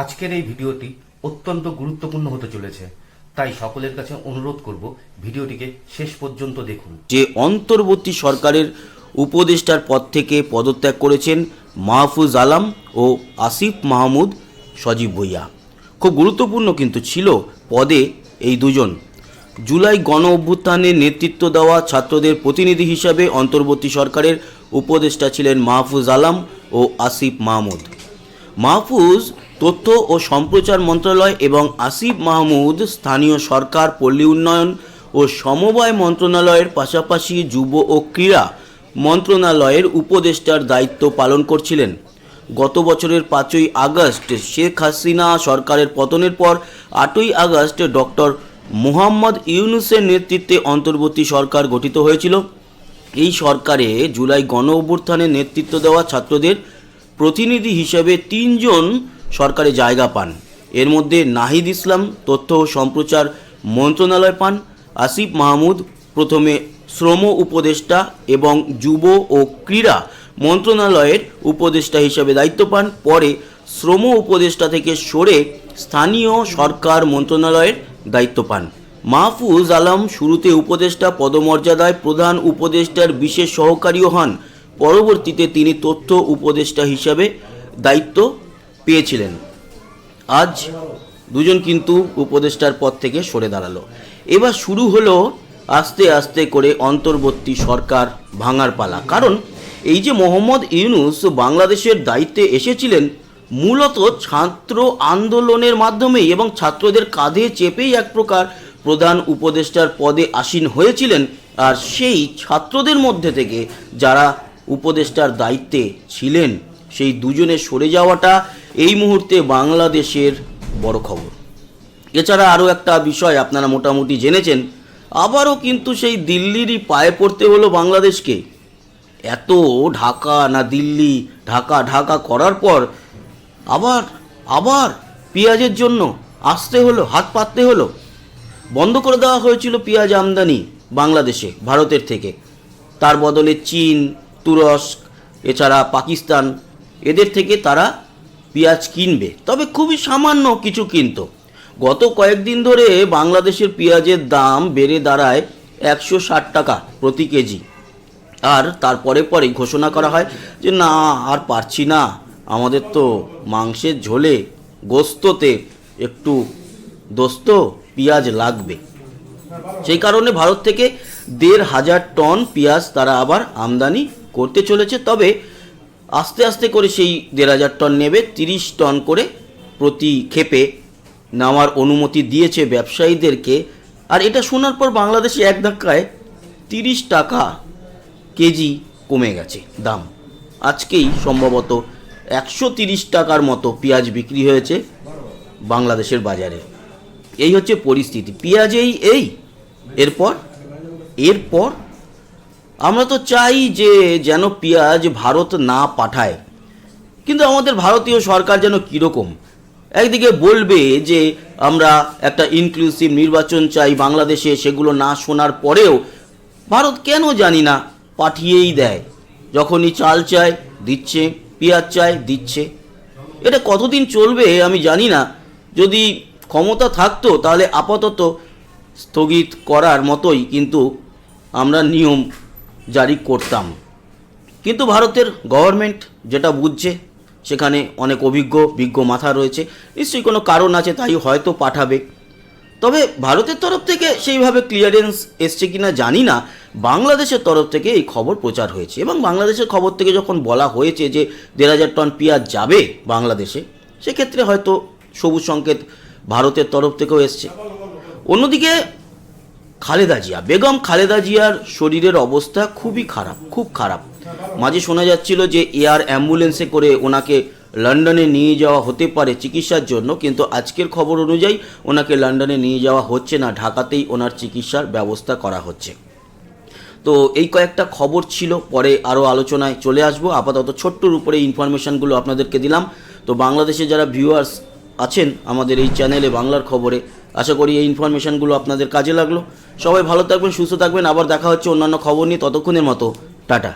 আজকের এই ভিডিওটি অত্যন্ত গুরুত্বপূর্ণ হতে চলেছে। তাই সকলের কাছে অনুরোধ করব ভিডিওটিকে শেষ পর্যন্ত দেখুন। যে অন্তর্বর্তী সরকারের উপদেষ্টার পদ থেকে পদত্যাগ করেছেন মাহফুজ আলম ও আসিফ মাহমুদ সজীব ভুইয়া। খুব গুরুত্বপূর্ণ কিন্তু ছিল পদে এই দুজন। জুলাই গণ অভ্যুত্থানে নেতৃত্ব দেওয়া ছাত্রদের প্রতিনিধি হিসাবে অন্তর্বর্তী সরকারের উপদেষ্টা ছিলেন মাহফুজ আলম ও আসিফ মাহমুদ। মাহফুজ তথ্য ও সম্প্রচার মন্ত্রণালয় এবং আসিফ মাহমুদ স্থানীয় সরকার, পল্লী উন্নয়ন ও সমবায় মন্ত্রণালয়ের পাশাপাশি যুব ও ক্রীড়া মন্ত্রণালয়ের উপদেষ্টার দায়িত্ব পালন করছিলেন। গত বছরের পাঁচই আগস্ট শেখ হাসিনা সরকারের পতনের পর আটই আগস্ট ডক্টর মোহাম্মদ ইউনুসের নেতৃত্বে অন্তর্বর্তী সরকার গঠিত হয়েছিল। এই সরকারে জুলাই গণ অভ্যুত্থানে নেতৃত্ব দেওয়া ছাত্রদের প্রতিনিধি হিসেবে তিনজন সরকারে জায়গা পান। এর মধ্যে নাহিদ ইসলাম তথ্য ও সম্প্রচার মন্ত্রণালয় পান, আসিফ মাহমুদ প্রথমে শ্রম উপদেষ্টা এবং যুব ও ক্রীড়া মন্ত্রণালয়ের উপদেষ্টা হিসেবে দায়িত্ব পান, পরে শ্রম উপদেষ্টা থেকে সরে স্থানীয় সরকার মন্ত্রণালয়ের দায়িত্ব পান। মাহফুজ আলম শুরুতে উপদেষ্টা পদমর্যাদায় প্রধান উপদেষ্টার বিশেষ সহকারীও হন, পরবর্তীতে তিনি তথ্য উপদেষ্টা হিসাবে দায়িত্ব পেয়েছিলেন। আজ দুজন কিন্তু উপদেষ্টার পদ থেকে সরে দাঁড়াল। এবার শুরু হলো আস্তে আস্তে করে অন্তর্বর্তী সরকার ভাঙার পালা। কারণ এই যে মোহাম্মদ ইউনুস বাংলাদেশের দায়িত্বে এসেছিলেন, মূলত ছাত্র আন্দোলনের মাধ্যমেই এবং ছাত্রদের কাঁধে চেপেই এক প্রকার প্রধান উপদেষ্টার পদে আসীন হয়েছিলেন আর সেই ছাত্রদের মধ্যে থেকে যারা উপদেষ্টার দায়িত্বে ছিলেন, সেই দুজনের সরে যাওয়াটা এই মুহূর্তে বাংলাদেশের বড় খবর। এছাড়া আরও একটা বিষয় আপনারা মোটামুটি জেনেছেন, আবারও কিন্তু সেই দিল্লিরই পায়ে পড়তে হলো বাংলাদেশকে। এত ঢাকা না দিল্লি, ঢাকা ঢাকা করার পর আবার আবার পেঁয়াজের জন্য আসতে হলো, হাত পাততে হলো। বন্ধ করে দেওয়া হয়েছিল পেঁয়াজ আমদানি বাংলাদেশে, ভারতের থেকে। তার বদলে চীন, তুরস্ক, এছাড়া পাকিস্তান, এদের থেকে তারা পেঁয়াজ কিনবে। তবে খুবই সামান্য কিছু কিনতো। গত কয়েকদিন ধরে বাংলাদেশের পেঁয়াজের দাম বেড়ে দাঁড়ায় একশো ষাট টাকা প্রতি কেজি। আর তারপরে পরে ঘোষণা করা হয় যে, না, আর পারছি না। আমাদের তো মাংসের ঝোলে গোস্ততে একটু দোস্ত পেঁয়াজ লাগবে। সেই কারণে ভারত থেকে দেড় হাজার টন পেঁয়াজ তারা আবার আমদানি করতে চলেছে। তবে আস্তে আস্তে করে সেই দেড় হাজার টন নেবে, তিরিশ টন করে প্রতি ক্ষেপে নেওয়ার অনুমতি দিয়েছে ব্যবসায়ীদেরকে। আর এটা শোনার পর বাংলাদেশে এক ধাক্কায় তিরিশ টাকা কেজি কমে গেছে দাম। আজকেই সম্ভবত একশো তিরিশ টাকার মতো পেঁয়াজ বিক্রি হয়েছে বাংলাদেশের বাজারে। এই হচ্ছে পরিস্থিতি। পেঁয়াজেই এই। এরপর? এরপর আমরা তো চাই যে যেন পেঁয়াজ ভারত না পাঠায়। কিন্তু আমাদের ভারতীয় সরকার যেন কীরকম? একদিকে বলবে যে আমরা একটা ইনক্লুসিভ নির্বাচন চাই বাংলাদেশে, সেগুলো না শোনার পরেও ভারত কেন জানি না পাঠিয়েই দেয়। যখনই চাল চায়, দিচ্ছে, পেঁয়াজ চায়, দিচ্ছে। এটা কতদিন চলবে আমি জানি না। যদি ক্ষমতা থাকতো তাহলে আপাতত স্থগিত করার মতোই কিন্তু আমরা নিয়ম জারি করতাম। কিন্তু ভারতের গভর্নমেন্ট যেটা বুঝছে, সেখানে অনেক অভিজ্ঞ, বিজ্ঞ মাথা রয়েছে। নিশ্চয়ই কোনো কারণ আছে, তাই হয়তো পাঠাবে। তবে ভারতের তরফ থেকে সেইভাবে ক্লিয়ারেন্স এসছে কিনা জানি না। বাংলাদেশের তরফ থেকে এই খবর প্রচার হয়েছে। এবং বাংলাদেশের খবর থেকে যখন বলা হয়েছে যে দেড় হাজার টন পেঁয়াজ যাবে বাংলাদেশে, সেক্ষেত্রে হয়তো সবুজ সংকেত ভারতের তরফ থেকেও এসছে। অন্যদিকে খালেদা জিয়া। বেগম খালেদা জিয়ার শরীরের অবস্থা খুবই খারাপ, খুব খারাপ। মাঝে শোনা যাচ্ছিল যে এয়ার অ্যাম্বুলেন্সে করে ওনাকে লন্ডনে নিয়ে যাওয়া হতে পারে চিকিৎসার জন্য, কিন্তু আজকের খবর অনুযায়ী ওনাকে লন্ডনে নিয়ে যাওয়া হচ্ছে না, ঢাকাতেই ওনার চিকিৎসার ব্যবস্থা করা হচ্ছে। তো এই কয়েকটা খবর ছিল, পরে আরও আলোচনায় চলে আসব। আপাতত ছোট্টর উপরে ইনফরমেশানগুলো আপনাদেরকে দিলাম। তো বাংলাদেশে যারা ভিউয়ার্স আছেন আমাদের এই চ্যানেলে বাংলার খবরে। আশা করি এই ইনফরমেশানগুলো আপনাদের কাজে লাগল। সবাই ভালো থাকবেন, সুস্থ থাকবেন। আবার দেখা হচ্ছে অন্যান্য খবর নিয়ে ততক্ষণের মতো। টাটা।